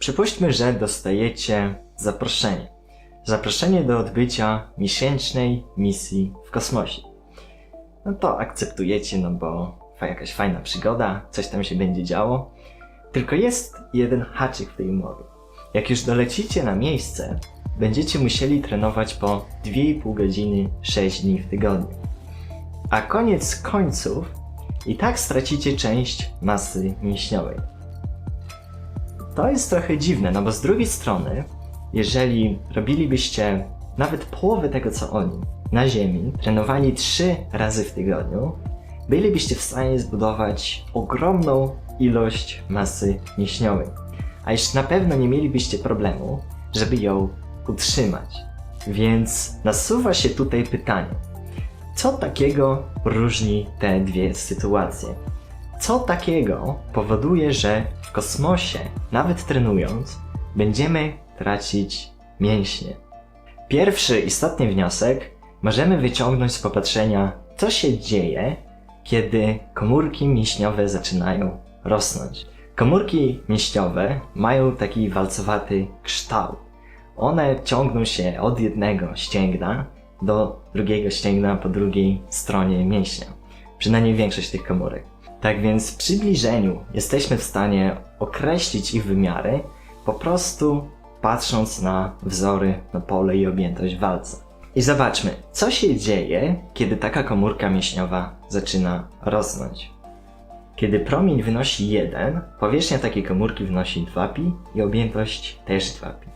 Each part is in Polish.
Przypuśćmy, że dostajecie zaproszenie. Zaproszenie do odbycia miesięcznej misji w kosmosie. No to akceptujecie, no bo jakaś fajna przygoda, coś tam się będzie działo. Tylko jest jeden haczyk w tej umowie. Jak już dolecicie na miejsce, będziecie musieli trenować po 2,5 godziny 6 dni w tygodniu. A koniec końców i tak stracicie część masy mięśniowej. To jest trochę dziwne, no bo z drugiej strony, jeżeli robilibyście nawet połowę tego co oni na Ziemi, trenowali 3 razy w tygodniu, bylibyście w stanie zbudować ogromną ilość masy mięśniowej. A już na pewno nie mielibyście problemu, żeby ją utrzymać. Więc nasuwa się tutaj pytanie: co takiego różni te dwie sytuacje? Co takiego powoduje, że w kosmosie, nawet trenując, będziemy tracić mięśnie? Pierwszy istotny wniosek możemy wyciągnąć z popatrzenia, co się dzieje, kiedy komórki mięśniowe zaczynają rosnąć. Komórki mięśniowe mają taki walcowaty kształt. One ciągną się od jednego ścięgna do drugiego ścięgna po drugiej stronie mięśnia. Przynajmniej większość tych komórek. Tak więc w przybliżeniu jesteśmy w stanie określić ich wymiary po prostu patrząc na wzory, na pole i objętość walca. I zobaczmy, co się dzieje, kiedy taka komórka mięśniowa zaczyna rosnąć. Kiedy promień wynosi 1, powierzchnia takiej komórki wynosi 2pi i objętość też 2pi.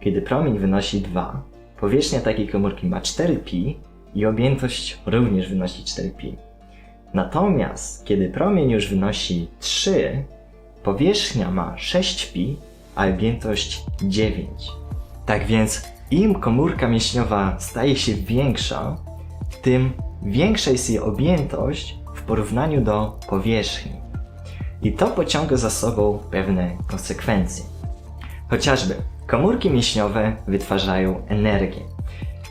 Kiedy promień wynosi 2, powierzchnia takiej komórki ma 4pi i objętość również wynosi 4pi. Natomiast kiedy promień już wynosi 3, powierzchnia ma 6pi, a objętość 9. Tak więc im komórka mięśniowa staje się większa, tym większa jest jej objętość w porównaniu do powierzchni. I to pociąga za sobą pewne konsekwencje. Chociażby komórki mięśniowe wytwarzają energię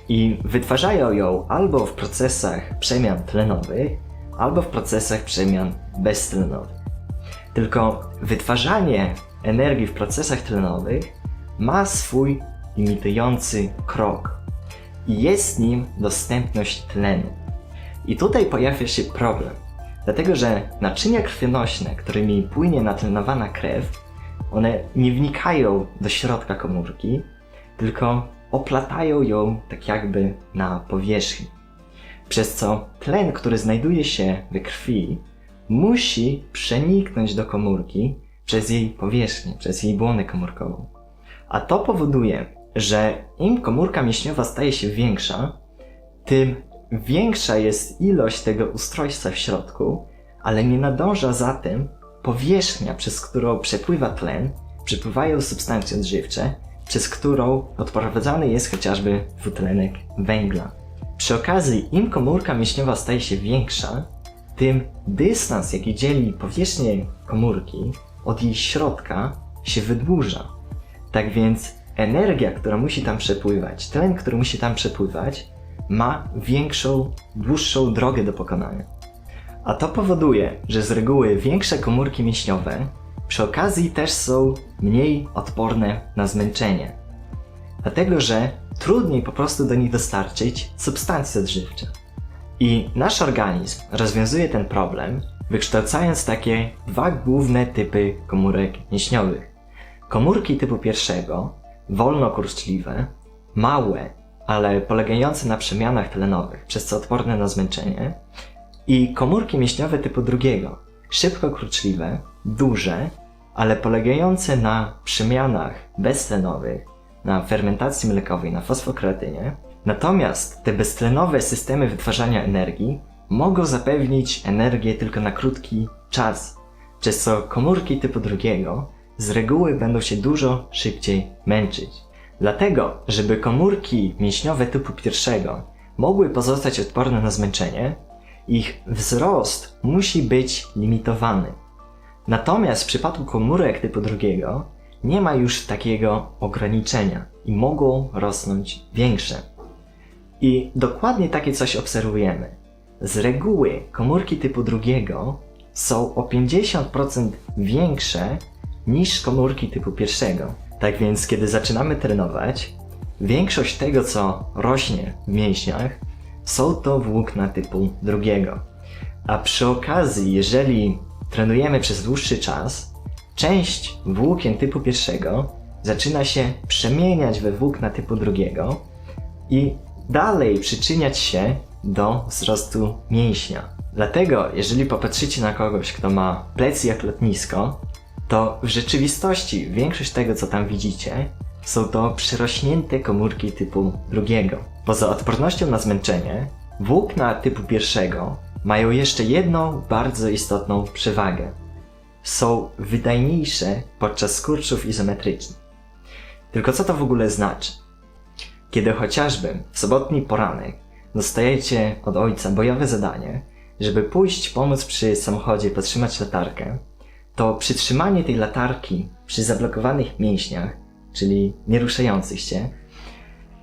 i wytwarzają ją albo w procesach przemian tlenowych, albo w procesach przemian beztlenowych. Tylko wytwarzanie energii w procesach tlenowych ma swój limitujący krok i jest nim dostępność tlenu. I tutaj pojawia się problem, dlatego że naczynia krwionośne, którymi płynie natlenowana krew, one nie wnikają do środka komórki, tylko oplatają ją tak jakby na powierzchni. Przez co tlen, który znajduje się we krwi, musi przeniknąć do komórki przez jej powierzchnię, przez jej błonę komórkową. A to powoduje, że im komórka mięśniowa staje się większa, tym większa jest ilość tego ustrojstwa w środku, ale nie nadąża za tym powierzchnia, przez którą przepływa tlen, przepływają substancje odżywcze, przez którą odprowadzany jest chociażby dwutlenek węgla. Przy okazji, im komórka mięśniowa staje się większa, tym dystans, jaki dzieli powierzchnię komórki od jej środka, się wydłuża. Tak więc energia, która musi tam przepływać, tlen, który musi tam przepływać, ma większą, dłuższą drogę do pokonania. A to powoduje, że z reguły większe komórki mięśniowe przy okazji też są mniej odporne na zmęczenie. Dlatego, że trudniej po prostu do nich dostarczyć substancje odżywcze. I nasz organizm rozwiązuje ten problem, wykształcając takie dwa główne typy komórek mięśniowych. Komórki typu pierwszego, wolnokurczliwe, małe, ale polegające na przemianach tlenowych, przez co odporne na zmęczenie, i komórki mięśniowe typu drugiego, szybko kurczliwe, duże, ale polegające na przemianach beztlenowych, na fermentacji mlekowej, na fosfokreatynie. Natomiast te beztlenowe systemy wytwarzania energii mogą zapewnić energię tylko na krótki czas, przez co komórki typu drugiego z reguły będą się dużo szybciej męczyć. Dlatego, żeby komórki mięśniowe typu pierwszego mogły pozostać odporne na zmęczenie, ich wzrost musi być limitowany. Natomiast w przypadku komórek typu drugiego nie ma już takiego ograniczenia i mogą rosnąć większe. I dokładnie takie coś obserwujemy. Z reguły komórki typu drugiego są o 50% większe niż komórki typu pierwszego. Tak więc, kiedy zaczynamy trenować, większość tego, co rośnie w mięśniach, są to włókna typu drugiego. A przy okazji, jeżeli trenujemy przez dłuższy czas, część włókien typu pierwszego zaczyna się przemieniać we włókna typu drugiego i dalej przyczyniać się do wzrostu mięśnia. Dlatego, jeżeli popatrzycie na kogoś, kto ma plecy jak lotnisko, to w rzeczywistości większość tego, co tam widzicie, są to przyrośnięte komórki typu drugiego. Poza odpornością na zmęczenie, włókna typu pierwszego mają jeszcze jedną bardzo istotną przewagę. Są wydajniejsze podczas skurczów izometrycznych. Tylko co to w ogóle znaczy? Kiedy chociażby w sobotni poranek dostajecie od ojca bojowe zadanie, żeby pójść pomóc przy samochodzie podtrzymać latarkę, to przytrzymanie tej latarki przy zablokowanych mięśniach, czyli nieruszających się,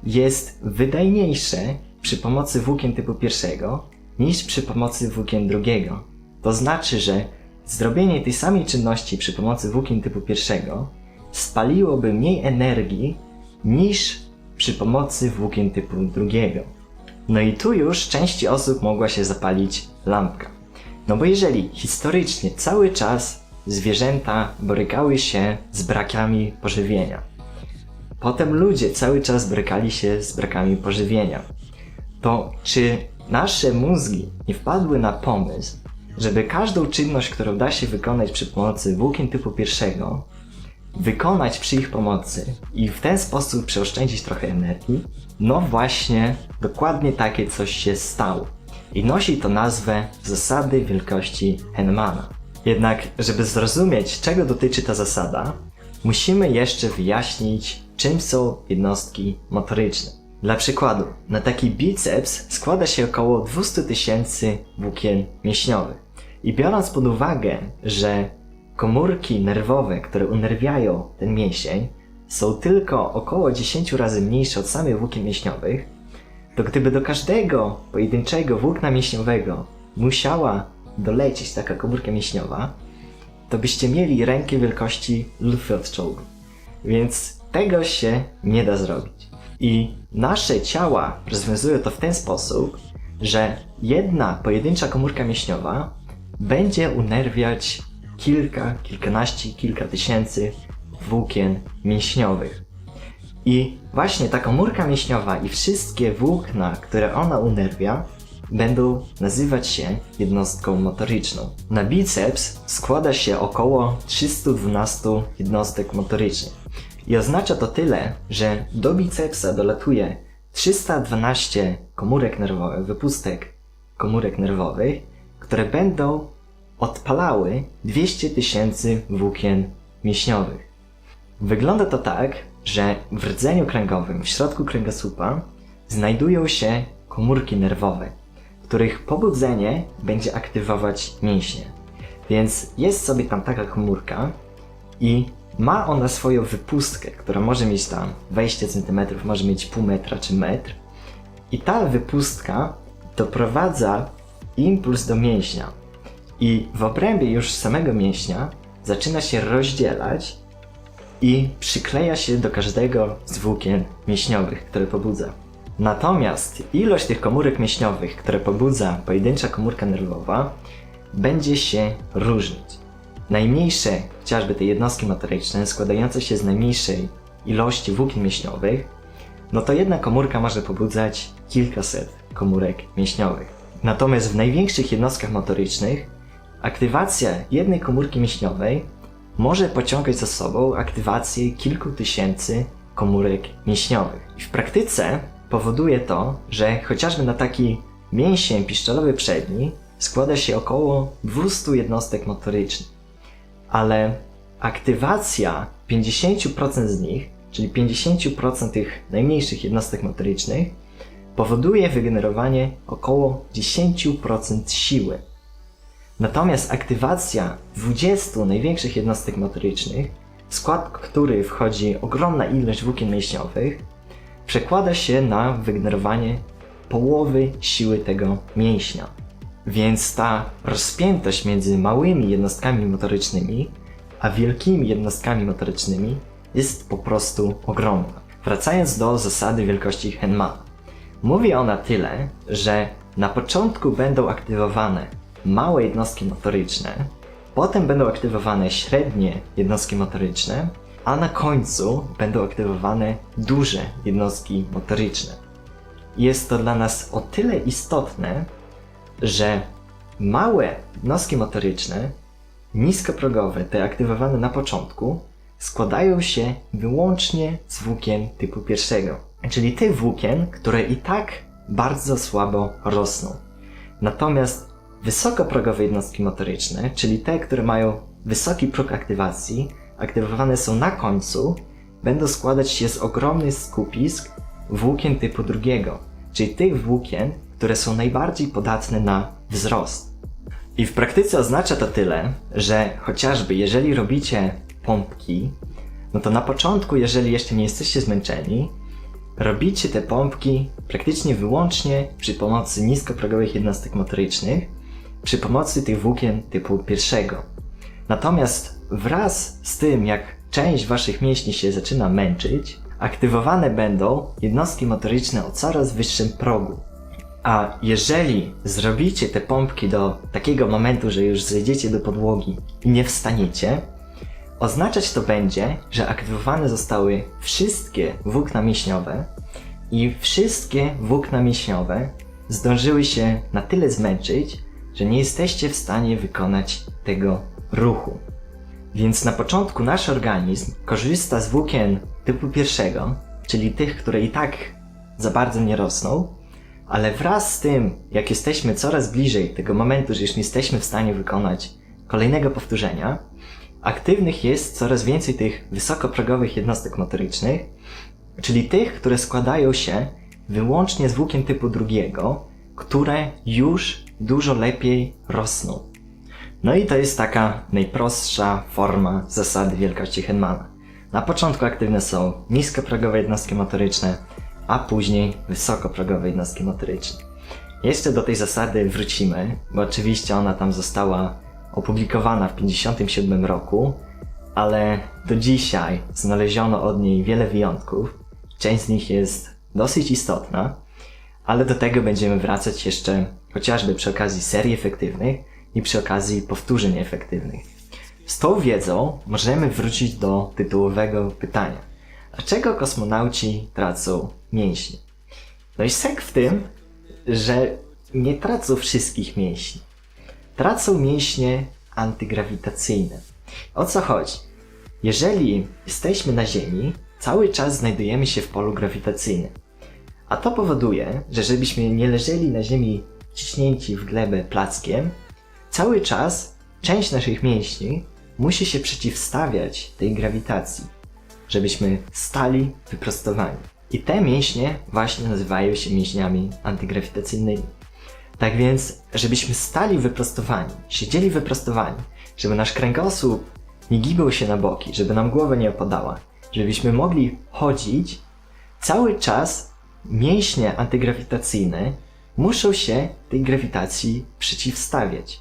jest wydajniejsze przy pomocy włókien typu pierwszego niż przy pomocy włókien drugiego. To znaczy, że zrobienie tej samej czynności przy pomocy włókien typu pierwszego spaliłoby mniej energii niż przy pomocy włókien typu drugiego. No i tu już części osób mogła się zapalić lampka. No bo jeżeli historycznie cały czas zwierzęta borykały się z brakami pożywienia, potem ludzie cały czas borykali się z brakami pożywienia, to czy nasze mózgi nie wpadły na pomysł, żeby każdą czynność, którą da się wykonać przy pomocy włókien typu pierwszego, wykonać przy ich pomocy i w ten sposób przeoszczędzić trochę energii? No właśnie, dokładnie takie coś się stało. I nosi to nazwę zasady wielkości Henmana. Jednak, żeby zrozumieć, czego dotyczy ta zasada, musimy jeszcze wyjaśnić, czym są jednostki motoryczne. Dla przykładu, na taki biceps składa się około 200 tysięcy włókien mięśniowych. I biorąc pod uwagę, że komórki nerwowe, które unerwiają ten mięsień, są tylko około 10 razy mniejsze od samych włókien mięśniowych, to gdyby do każdego pojedynczego włókna mięśniowego musiała dolecieć taka komórka mięśniowa, to byście mieli rękę wielkości lufy od czołgu. Więc tego się nie da zrobić. I nasze ciała rozwiązują to w ten sposób, że jedna pojedyncza komórka mięśniowa będzie unerwiać kilka, kilkanaście, kilka tysięcy włókien mięśniowych. I właśnie ta komórka mięśniowa i wszystkie włókna, które ona unerwia, będą nazywać się jednostką motoryczną. Na biceps składa się około 312 jednostek motorycznych. I oznacza to tyle, że do bicepsa dolatuje 312 komórek nerwowych, wypustek komórek nerwowych, które będą odpalały 200 tysięcy włókien mięśniowych. Wygląda to tak, że w rdzeniu kręgowym, w środku kręgosłupa, znajdują się komórki nerwowe, których pobudzenie będzie aktywować mięśnie. Więc jest sobie tam taka komórka i ma ona swoją wypustkę, która może mieć tam 20 cm, może mieć pół metra czy metr. I ta wypustka doprowadza impuls do mięśnia. I w obrębie już samego mięśnia zaczyna się rozdzielać i przykleja się do każdego z włókien mięśniowych, które pobudza. Natomiast ilość tych komórek mięśniowych, które pobudza pojedyncza komórka nerwowa, będzie się różnić. Najmniejsze, chociażby te jednostki motoryczne, składające się z najmniejszej ilości włókien mięśniowych, no to jedna komórka może pobudzać kilkaset komórek mięśniowych. Natomiast w największych jednostkach motorycznych aktywacja jednej komórki mięśniowej może pociągać za sobą aktywację kilku tysięcy komórek mięśniowych. I w praktyce powoduje to, że chociażby na taki mięsień piszczelowy przedni składa się około 200 jednostek motorycznych. Ale aktywacja 50% z nich, czyli 50% tych najmniejszych jednostek motorycznych, powoduje wygenerowanie około 10% siły. Natomiast aktywacja 20 największych jednostek motorycznych, w skład których wchodzi ogromna ilość włókien mięśniowych, przekłada się na wygenerowanie połowy siły tego mięśnia. Więc ta rozpiętość między małymi jednostkami motorycznymi a wielkimi jednostkami motorycznymi jest po prostu ogromna. Wracając do zasady wielkości Henmana. Mówi ona tyle, że na początku będą aktywowane małe jednostki motoryczne, potem będą aktywowane średnie jednostki motoryczne, a na końcu będą aktywowane duże jednostki motoryczne. Jest to dla nas o tyle istotne, że małe jednostki motoryczne, niskoprogowe, te aktywowane na początku, składają się wyłącznie z włókien typu pierwszego, czyli tych włókien, które i tak bardzo słabo rosną. Natomiast wysokoprogowe jednostki motoryczne, czyli te, które mają wysoki próg aktywacji, aktywowane są na końcu, będą składać się z ogromnych skupisk włókien typu drugiego, czyli tych włókien, które są najbardziej podatne na wzrost. I w praktyce oznacza to tyle, że chociażby jeżeli robicie pompki, no to na początku, jeżeli jeszcze nie jesteście zmęczeni, robicie te pompki praktycznie wyłącznie przy pomocy niskoprogowych jednostek motorycznych, przy pomocy tych włókien typu pierwszego. Natomiast wraz z tym, jak część waszych mięśni się zaczyna męczyć, aktywowane będą jednostki motoryczne o coraz wyższym progu. A jeżeli zrobicie te pompki do takiego momentu, że już zejdziecie do podłogi i nie wstaniecie, oznaczać to będzie, że aktywowane zostały wszystkie włókna mięśniowe i wszystkie włókna mięśniowe zdążyły się na tyle zmęczyć, że nie jesteście w stanie wykonać tego ruchu. Więc na początku nasz organizm korzysta z włókien typu pierwszego, czyli tych, które i tak za bardzo nie rosną, ale wraz z tym, jak jesteśmy coraz bliżej tego momentu, że już nie jesteśmy w stanie wykonać kolejnego powtórzenia, aktywnych jest coraz więcej tych wysokoprogowych jednostek motorycznych, czyli tych, które składają się wyłącznie z włókien typu drugiego, które już dużo lepiej rosną. No i to jest taka najprostsza forma zasady wielkości Henmana. Na początku aktywne są niskoprogowe jednostki motoryczne, a później wysokoprogowe jednostki motoryczne. Jeszcze do tej zasady wrócimy, bo oczywiście ona tam została opublikowana w 1957 roku, ale do dzisiaj znaleziono od niej wiele wyjątków. Część z nich jest dosyć istotna, ale do tego będziemy wracać jeszcze chociażby przy okazji serii efektywnych i przy okazji powtórzeń efektywnych. Z tą wiedzą możemy wrócić do tytułowego pytania. Dlaczego kosmonauci tracą mięśnie? No i sek w tym, że nie tracą wszystkich mięśni. Tracą mięśnie antygrawitacyjne. O co chodzi? Jeżeli jesteśmy na Ziemi, cały czas znajdujemy się w polu grawitacyjnym. A to powoduje, że żebyśmy nie leżeli na Ziemi ciśnięci w glebę plackiem, cały czas część naszych mięśni musi się przeciwstawiać tej grawitacji, żebyśmy stali wyprostowani. I te mięśnie właśnie nazywają się mięśniami antygrawitacyjnymi. Tak więc, żebyśmy stali wyprostowani, siedzieli wyprostowani, żeby nasz kręgosłup nie gibał się na boki, żeby nam głowa nie opadała, żebyśmy mogli chodzić, cały czas mięśnie antygrawitacyjne muszą się tej grawitacji przeciwstawiać.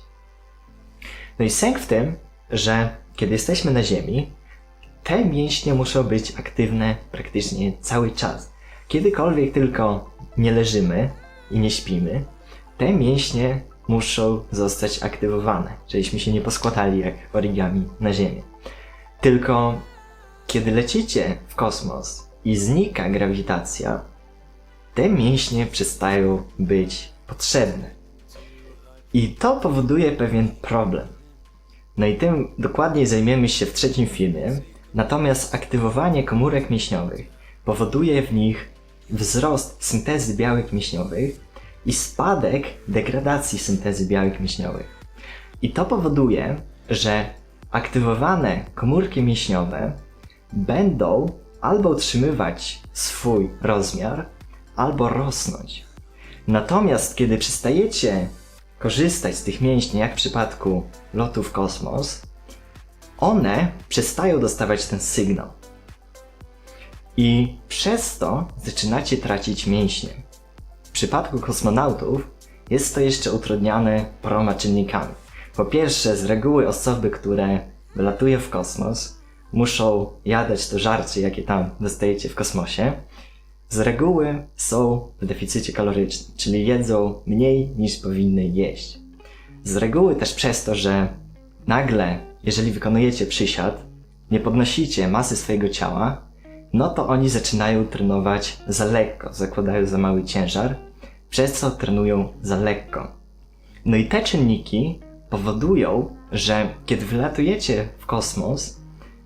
No i sęk w tym, że kiedy jesteśmy na Ziemi, te mięśnie muszą być aktywne praktycznie cały czas. Kiedykolwiek tylko nie leżymy i nie śpimy, te mięśnie muszą zostać aktywowane, żebyśmy się nie poskładali jak origami na Ziemię. Tylko kiedy lecicie w kosmos i znika grawitacja, te mięśnie przestają być potrzebne. I to powoduje pewien problem. No i tym dokładniej zajmiemy się w trzecim filmie, natomiast aktywowanie komórek mięśniowych powoduje w nich wzrost syntezy białek mięśniowych i spadek degradacji syntezy białek mięśniowych. I to powoduje, że aktywowane komórki mięśniowe będą albo utrzymywać swój rozmiar, albo rosnąć. Natomiast kiedy przestajecie korzystać z tych mięśni, jak w przypadku lotu w kosmos, one przestają dostawać ten sygnał. I przez to zaczynacie tracić mięśnie. Przypadku kosmonautów jest to jeszcze utrudniane paroma czynnikami. Po pierwsze, z reguły osoby, które wylatuje w kosmos, muszą jadać to żarcie, jakie tam dostajecie w kosmosie, z reguły są w deficycie kalorycznym, czyli jedzą mniej niż powinny jeść. Z reguły też przez to, że nagle, jeżeli wykonujecie przysiad, nie podnosicie masy swojego ciała, no to oni zaczynają trenować za lekko, zakładają za mały ciężar, przez co trenują za lekko. No i te czynniki powodują, że kiedy wylatujecie w kosmos,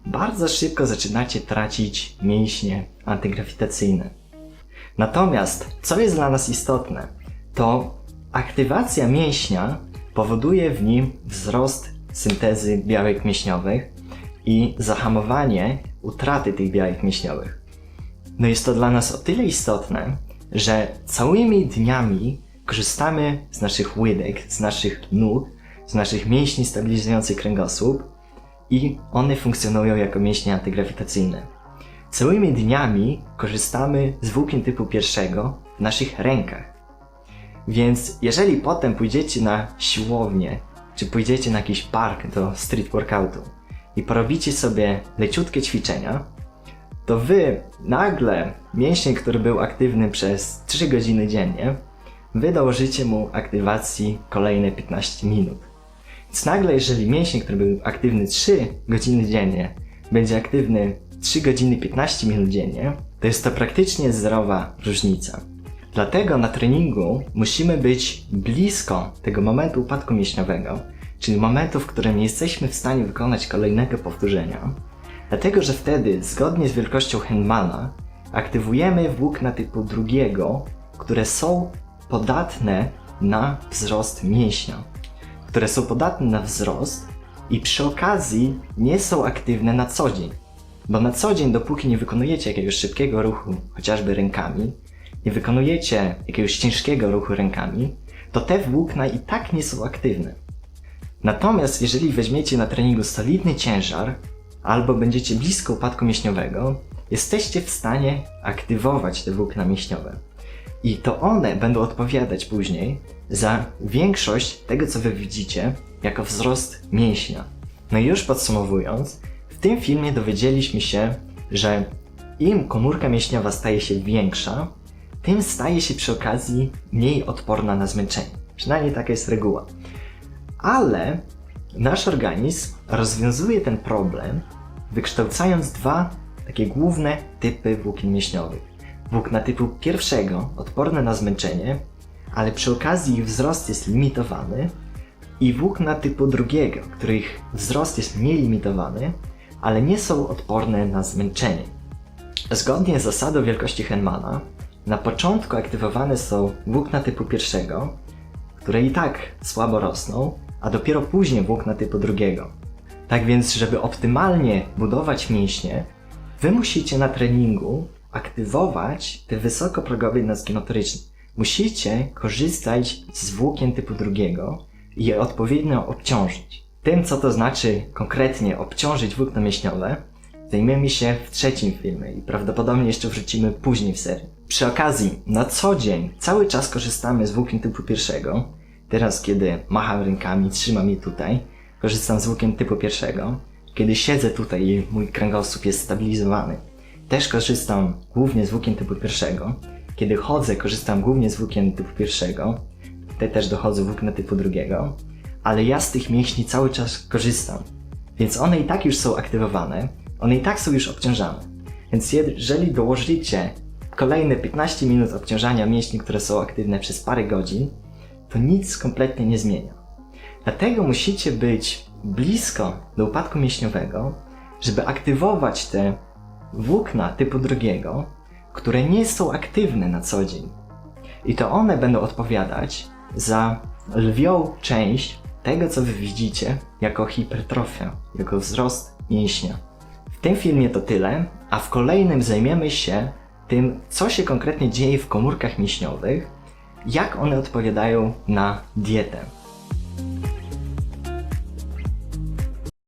bardzo szybko zaczynacie tracić mięśnie antygrawitacyjne. Natomiast, co jest dla nas istotne, to aktywacja mięśnia powoduje w nim wzrost syntezy białek mięśniowych i zahamowanie utraty tych białek mięśniowych. No jest to dla nas o tyle istotne, że całymi dniami korzystamy z naszych łydek, z naszych nóg, z naszych mięśni stabilizujących kręgosłup i one funkcjonują jako mięśnie antygrawitacyjne. Całymi dniami korzystamy z włókien typu pierwszego w naszych rękach. Więc jeżeli potem pójdziecie na siłownię, czy pójdziecie na jakiś park do street workoutu i porobicie sobie leciutkie ćwiczenia, to wy nagle mięsień, który był aktywny przez 3 godziny dziennie, wy dołożycie mu aktywacji kolejne 15 minut. Więc nagle, jeżeli mięsień, który był aktywny 3 godziny dziennie, będzie aktywny 3 godziny 15 minut dziennie, to jest to praktycznie zerowa różnica. Dlatego na treningu musimy być blisko tego momentu upadku mięśniowego, czyli momentu, w którym nie jesteśmy w stanie wykonać kolejnego powtórzenia, dlatego że wtedy, zgodnie z wielkością Hendmana, aktywujemy włókna typu drugiego, które są podatne na wzrost mięśnia, które są podatne na wzrost i przy okazji nie są aktywne na co dzień. Bo na co dzień, dopóki nie wykonujecie jakiegoś szybkiego ruchu, chociażby rękami, nie wykonujecie jakiegoś ciężkiego ruchu rękami, to te włókna i tak nie są aktywne. Natomiast jeżeli weźmiecie na treningu solidny ciężar, albo będziecie blisko upadku mięśniowego, jesteście w stanie aktywować te włókna mięśniowe. I to one będą odpowiadać później za większość tego, co wy widzicie, jako wzrost mięśnia. No i już podsumowując, w tym filmie dowiedzieliśmy się, że im komórka mięśniowa staje się większa, tym staje się przy okazji mniej odporna na zmęczenie. Przynajmniej taka jest reguła. Ale nasz organizm rozwiązuje ten problem, wykształcając dwa takie główne typy włókien mięśniowych. Włókna typu pierwszego, odporne na zmęczenie, ale przy okazji ich wzrost jest limitowany, i włókna typu drugiego, których wzrost jest mniej limitowany, ale nie są odporne na zmęczenie. Zgodnie z zasadą wielkości Henmana, na początku aktywowane są włókna typu pierwszego, które i tak słabo rosną, a dopiero później włókna typu drugiego. Tak więc, żeby optymalnie budować mięśnie, wy musicie na treningu aktywować te wysokoprogowe jednostki motoryczne. Musicie korzystać z włókien typu drugiego i je odpowiednio obciążyć. Tym, co to znaczy konkretnie obciążyć włókna mięśniowe, zajmiemy się w trzecim filmie i prawdopodobnie jeszcze wrócimy później w serii. Przy okazji, na co dzień cały czas korzystamy z włókien typu pierwszego. Teraz, kiedy macham rękami, trzymam je tutaj, korzystam z włókien typu pierwszego. Kiedy siedzę tutaj i mój kręgosłup jest stabilizowany, też korzystam głównie z włókien typu pierwszego. Kiedy chodzę, korzystam głównie z włókien typu pierwszego. Te też dochodzą włókna typu drugiego ale ja z tych mięśni cały czas korzystam. Więc one i tak już są aktywowane, one i tak są już obciążane. Więc jeżeli dołożycie kolejne 15 minut obciążania mięśni, które są aktywne przez parę godzin, to nic kompletnie nie zmienia. Dlatego musicie być blisko do upadku mięśniowego, żeby aktywować te włókna typu drugiego, które nie są aktywne na co dzień. I to one będą odpowiadać za lwią część tego, co wy widzicie, jako hipertrofia, jako wzrost mięśnia. W tym filmie to tyle, a w kolejnym zajmiemy się tym, co się konkretnie dzieje w komórkach mięśniowych, jak one odpowiadają na dietę.